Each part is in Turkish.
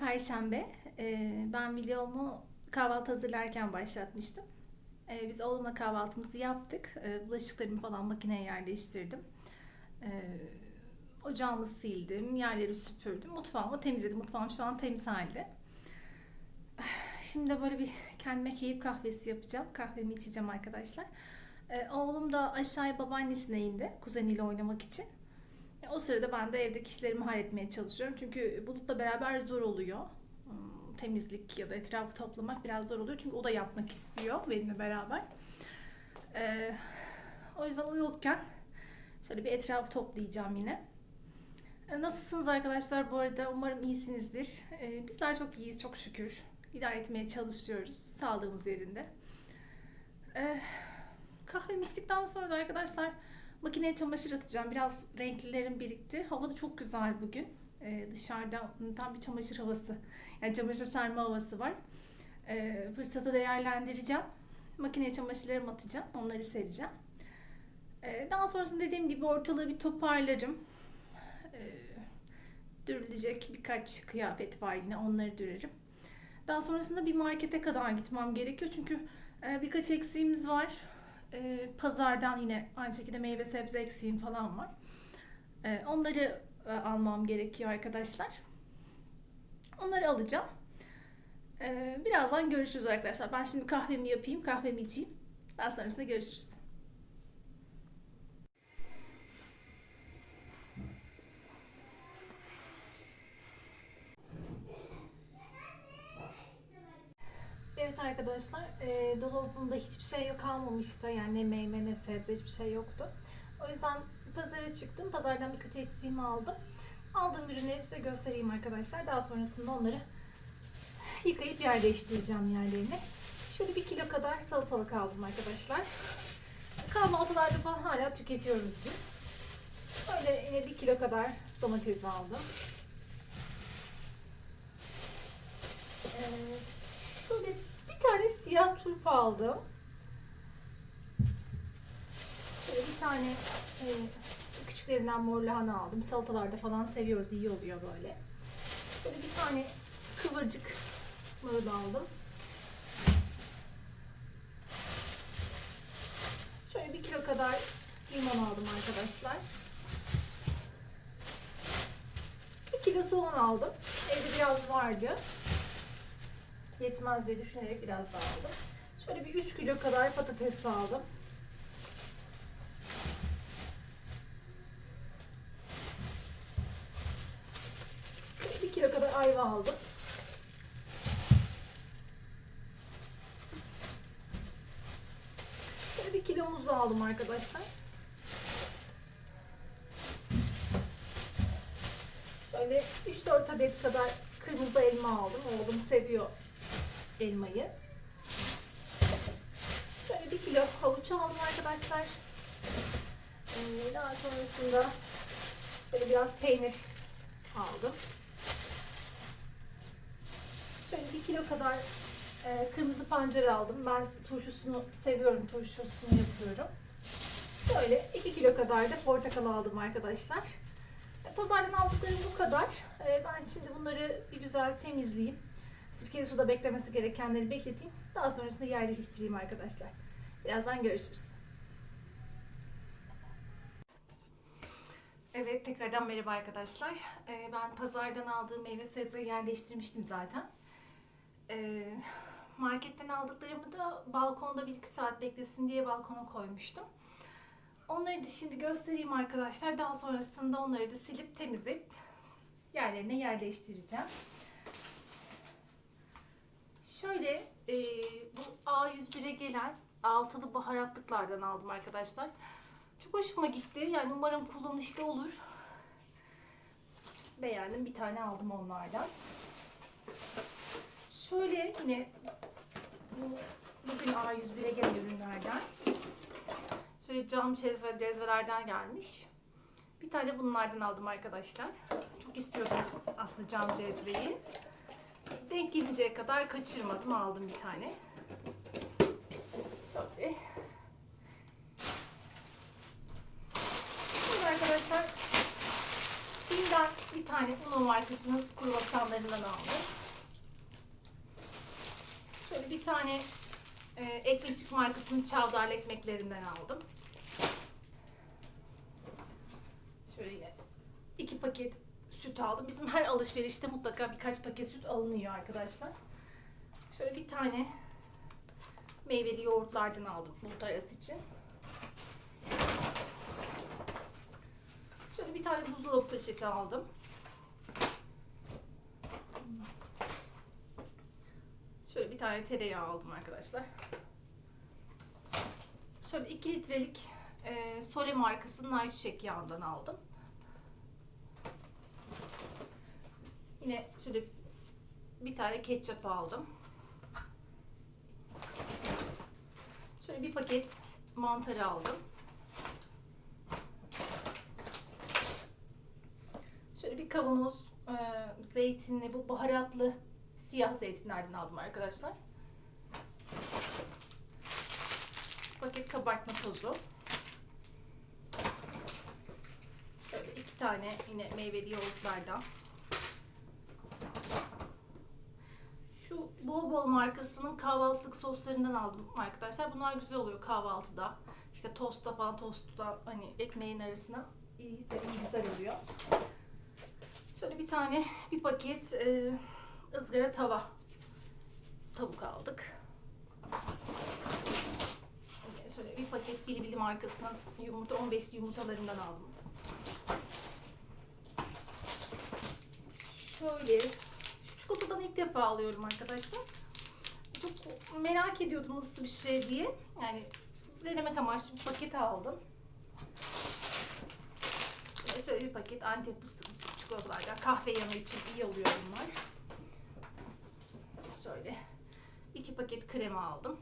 Perşembe. Ee, ben videomu kahvaltı hazırlarken başlatmıştım. Ee, biz oğlumla kahvaltımızı yaptık. Ee, bulaşıklarımı falan makineye yerleştirdim. Ocağımı sildim, yerleri süpürdüm, mutfağımı temizledim. Mutfağım şu an temiz halde. Şimdi böyle bir kendime keyif kahvesi yapacağım. Kahvemi içeceğim arkadaşlar. Oğlum da aşağıya babaannesine indi kuzeniyle oynamak için. O sırada ben de evdeki işlerimi halletmeye çalışıyorum. Çünkü Bulut'la beraber zor oluyor. Hmm, Temizlik ya da etrafı toplamak biraz zor oluyor. Çünkü o da yapmak istiyor benimle beraber. Ee, o yüzden o yokken şöyle bir etrafı toplayacağım yine. E, Nasılsınız arkadaşlar bu arada? Umarım iyisinizdir. E, Bizler çok iyiyiz çok şükür. İdare etmeye çalışıyoruz. Sağlığımız yerinde. E, Kahvemi içtikten sonra da arkadaşlar Makineye çamaşır atacağım. Biraz renklilerim birikti. Hava da çok güzel bugün. Ee, dışarıda tam bir çamaşır havası, yani çamaşır serme havası var. Ee, fırsatı değerlendireceğim. Makineye çamaşırlarımı atacağım, onları sereceğim. Ee, daha sonrasında dediğim gibi ortalığı bir toparlarım. Ee, dürülecek birkaç kıyafet var yine, onları dürerim. Daha sonrasında bir markete kadar gitmem gerekiyor çünkü e, birkaç eksiğimiz var. E, pazardan yine aynı şekilde meyve sebze eksiğim falan var. E, onları e, almam gerekiyor arkadaşlar. Onları alacağım. E, birazdan görüşürüz arkadaşlar. Ben şimdi kahvemi yapayım, kahvemi içeyim. Daha sonrasında görüşürüz. Evet arkadaşlar, e, dolabımda hiçbir şey yok kalmamıştı. Yani ne meyve ne sebze hiçbir şey yoktu. O yüzden pazara çıktım. Pazardan birkaç eksiğimi aldım. Aldığım ürünleri size göstereyim arkadaşlar. Daha sonrasında onları yıkayıp yer değiştireceğim yerlerine. Şöyle bir kilo kadar salatalık aldım arkadaşlar. Kahvaltılarda falan hala tüketiyoruz biz. Yine bir kilo kadar domates aldım. Siyah turp aldım. Şöyle bir tane e, küçüklerinden mor lahana aldım. Salatalarda falan seviyoruz. iyi oluyor böyle. Şöyle bir tane kıvırcık marul aldım. Şöyle bir kilo kadar limon aldım arkadaşlar. Bir kilo soğan aldım. Evde biraz vardı. Yetmez diye düşünerek biraz daha aldım. Şöyle bir 3 kilo kadar patates aldım. Şöyle bir kilo kadar ayva aldım. Şöyle bir kilo muz aldım arkadaşlar. Şöyle 3-4 adet kadar kırmızı elma aldım. Oğlum seviyor elmayı. Şöyle bir kilo havuç aldım arkadaşlar. Ee, daha sonrasında böyle biraz peynir aldım. Şöyle bir kilo kadar e, kırmızı pancar aldım. Ben turşusunu seviyorum. Turşusunu yapıyorum. Şöyle 2 kilo kadar da portakal aldım arkadaşlar. E, Pazardan aldıklarım bu kadar. E, Ben şimdi bunları bir güzel temizleyeyim. Sirkeli suda beklemesi gerekenleri bekleteyim. Daha sonrasında yerleştireyim arkadaşlar. Birazdan görüşürüz. Evet tekrardan merhaba arkadaşlar. Ee, ben pazardan aldığım meyve sebze yerleştirmiştim zaten. Ee, marketten aldıklarımı da balkonda bir iki saat beklesin diye balkona koymuştum. Onları da şimdi göstereyim arkadaşlar. Daha sonrasında onları da silip temizleyip yerlerine yerleştireceğim. Şöyle e, bu A101'e gelen altılı baharatlıklardan aldım arkadaşlar. Çok hoşuma gitti. Yani umarım kullanışlı olur. Beğendim. Bir tane aldım onlardan. Şöyle yine bu bugün A101'e gelen ürünlerden. Şöyle cam cezve, cezvelerden gelmiş. Bir tane bunlardan aldım arkadaşlar. Çok istiyordum aslında cam cezveyi. Denk gelinceye kadar kaçırmadım. Aldım bir tane. Şöyle. Şimdi arkadaşlar Bim'den bir tane Uno markasının kruvasanlarından aldım. Şöyle bir tane e, Ekmekçik markasının çavdarlı ekmeklerinden aldım. Şöyle iki paket süt aldım. Bizim her alışverişte mutlaka birkaç paket süt alınıyor arkadaşlar. Şöyle bir tane meyveli yoğurtlardan aldım bulut arası için. Şöyle bir tane buzdolabı poşeti aldım. Şöyle bir tane tereyağı aldım arkadaşlar. Şöyle 2 litrelik e, Sole markasının ayçiçek yağından aldım. Yine şöyle bir tane ketçap aldım. Şöyle bir paket mantarı aldım. Şöyle bir kavanoz e, zeytinli, bu baharatlı siyah zeytinlerden aldım arkadaşlar. Paket kabartma tozu. Şöyle iki tane yine meyveli yoğurtlardan. Şu bol bol markasının kahvaltılık soslarından aldım arkadaşlar. Bunlar güzel oluyor kahvaltıda. İşte tostta falan tostta hani ekmeğin arasına iyi, iyi güzel oluyor. Şöyle bir tane bir paket e, ızgara tava tavuk aldık. Şöyle bir paket Bilibili markasının yumurta 15 yumurtalarından aldım. Şöyle ilk defa alıyorum arkadaşlar. Çok merak ediyordum nasıl bir şey diye. Yani denemek amaçlı bir paket aldım. Ve şöyle bir paket Antep fıstıklı çikolatalardan kahve yanı için iyi oluyor bunlar. Şöyle iki paket krema aldım.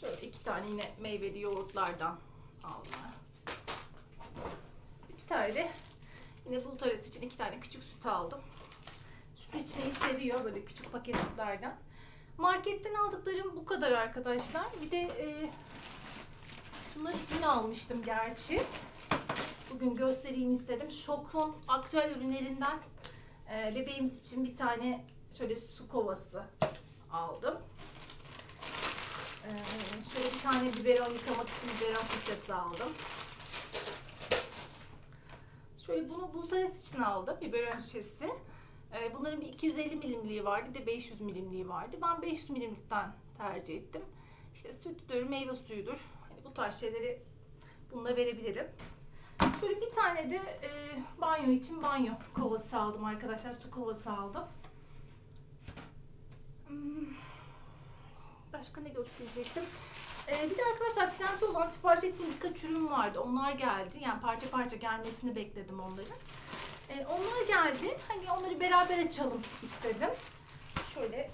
Şöyle iki tane yine meyveli yoğurtlardan aldım. Bir tane de yine bulut arası için iki tane küçük süt aldım. Süt içmeyi seviyor böyle küçük paket sütlerden. Marketten aldıklarım bu kadar arkadaşlar. Bir de e, şunları dün almıştım gerçi. Bugün göstereyim istedim. Şok'un aktüel ürünlerinden e, bebeğimiz için bir tane şöyle su kovası aldım. E, şöyle bir tane biberon yıkamak için biberon filtresi aldım. Şöyle bunu buzlarız için aldım. Biberon şişesi. Ee, Bunların bir 250 milimliği vardı, bir de 500 milimliği vardı. Ben 500 milimlikten tercih ettim. İşte süttür, meyve suyudur. Hani bu tarz şeyleri bununla verebilirim. Şöyle bir tane de e, banyo için banyo kovası aldım arkadaşlar. Su kovası aldım. Hmm, Başka ne gösterecektim? Ee, bir de arkadaşlar Trendyol'dan sipariş ettiğim birkaç ürün vardı. Onlar geldi. Yani parça parça gelmesini bekledim onların. Ee, onlar geldi. Hani onları beraber açalım istedim. Şöyle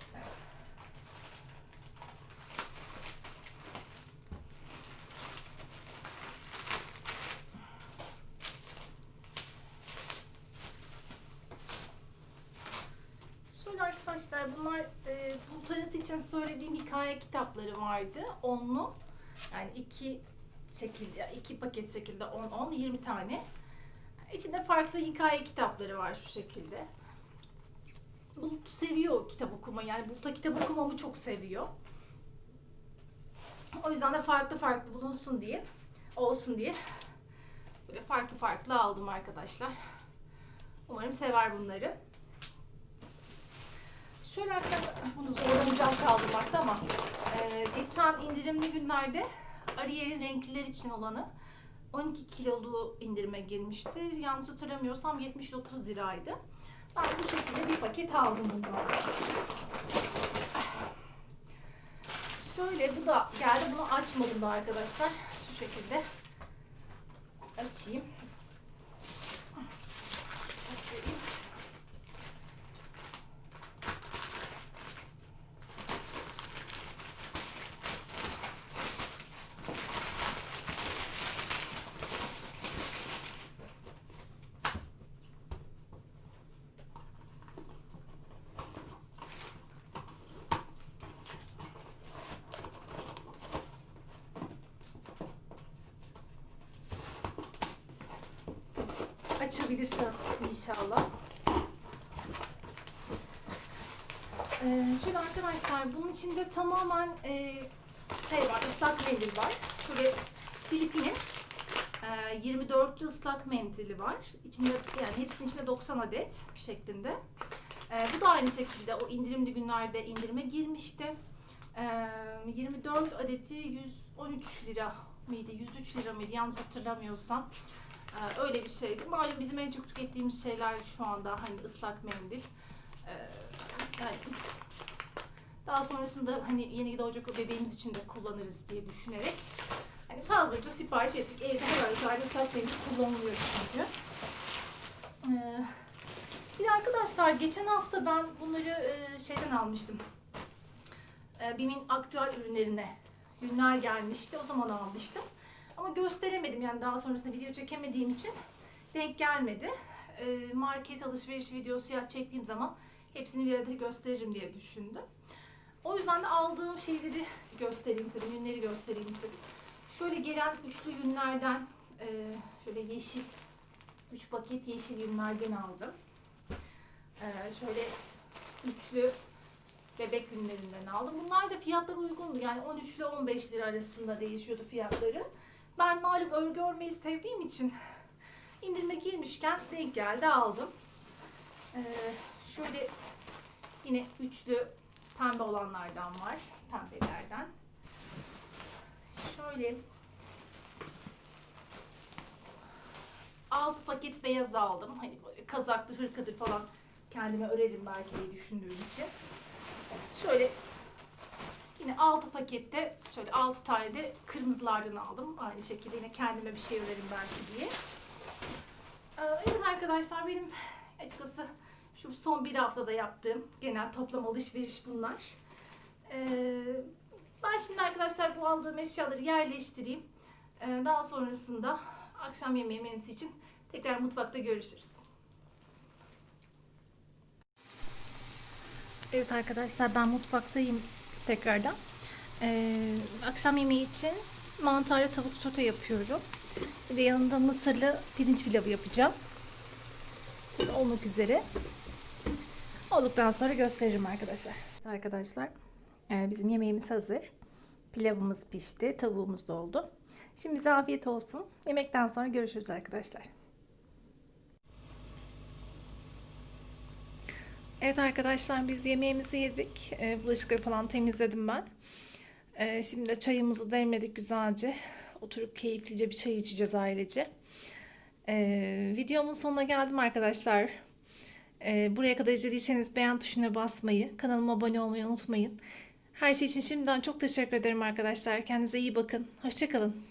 arkadaşlar bunlar e, bu tarası için söylediğim hikaye kitapları vardı. Onlu. Yani iki şekilde, iki paket şekilde 10 10 20 tane. İçinde farklı hikaye kitapları var şu şekilde. Bulut seviyor kitap okuma. Yani Bulut'a kitap okumamı çok seviyor. O yüzden de farklı farklı bulunsun diye, olsun diye böyle farklı farklı aldım arkadaşlar. Umarım sever bunları. Şöyle arkadaşlar, bunu zorlanacağım kaldırmakta ama e, geçen indirimli günlerde Ariel'in renkliler için olanı 12 kilolu indirime girmişti. Yanlış hatırlamıyorsam 79 liraydı. Ben bu şekilde bir paket aldım bundan. Şöyle bu da geldi. Bunu açmadım da arkadaşlar. Şu şekilde açayım. Göstereyim. Açabilirsem inşallah. Ee, şöyle arkadaşlar bunun içinde tamamen e, şey var ıslak mendil var. Şöyle Silipi'nin e, 24'lü ıslak mendili var. İçinde yani hepsinin içinde 90 adet şeklinde. E, bu da aynı şekilde o indirimli günlerde indirime girmişti. E, 24 adeti 113 lira mıydı? 103 lira mıydı? Yanlış hatırlamıyorsam. Ee, öyle bir şeydi. Malum bizim en çok tükettiğimiz şeyler şu anda hani ıslak mendil. Ee, yani daha sonrasında hani yeni doğacak bebeğimiz için de kullanırız diye düşünerek hani fazlaca sipariş ettik. Evde her halükarda ıslak mendil kullanılıyor çünkü. Ee, bir de arkadaşlar geçen hafta ben bunları e, şeyden almıştım. E, BİM'in aktüel ürünlerine günler gelmişti. O zaman almıştım. Ama gösteremedim yani daha sonrasında video çekemediğim için denk gelmedi. Ee, market alışveriş videosu ya çektiğim zaman hepsini bir arada gösteririm diye düşündüm. O yüzden de aldığım şeyleri göstereyim istedim, ürünleri göstereyim istedim. Şöyle gelen üçlü yünlerden e, şöyle yeşil, üç paket yeşil yünlerden aldım. Ee, şöyle üçlü bebek ürünlerinden aldım. Bunlar da fiyatları uygundu. Yani 13 ile 15 lira arasında değişiyordu fiyatları. Ben malum örgü örmeyi sevdiğim için indirime girmişken denk geldi aldım. Ee, şöyle yine üçlü pembe olanlardan var. Pembelerden. Şöyle 6 paket beyaz aldım. Hani böyle kazaktır, hırkadır falan kendime örerim belki diye düşündüğüm için. Şöyle yine 6 pakette şöyle 6 tane de kırmızılardan aldım. Aynı şekilde yine kendime bir şey örerim belki diye. Ee, Evet arkadaşlar benim açıkçası şu son bir haftada yaptığım genel toplam alışveriş bunlar. Ee, ben şimdi arkadaşlar bu aldığım eşyaları yerleştireyim. Ee, Daha sonrasında akşam yemeği menüsü için tekrar mutfakta görüşürüz. Evet arkadaşlar ben mutfaktayım tekrardan. Ee, akşam yemeği için mantarlı tavuk sote yapıyorum. De yanında mısırlı pirinç pilavı yapacağım. Şimdi olmak üzere. Olduktan sonra gösteririm arkadaşlar. Arkadaşlar e, bizim yemeğimiz hazır. Pilavımız pişti. Tavuğumuz da oldu. Şimdi bize afiyet olsun. Yemekten sonra görüşürüz arkadaşlar. Evet arkadaşlar biz yemeğimizi yedik. E, bulaşıkları falan temizledim ben. E, şimdi de çayımızı demledik güzelce. Oturup keyiflice bir çay içeceğiz ailece. E, videomun sonuna geldim arkadaşlar. E, buraya kadar izlediyseniz beğen tuşuna basmayı, kanalıma abone olmayı unutmayın. Her şey için şimdiden çok teşekkür ederim arkadaşlar. Kendinize iyi bakın. Hoşçakalın.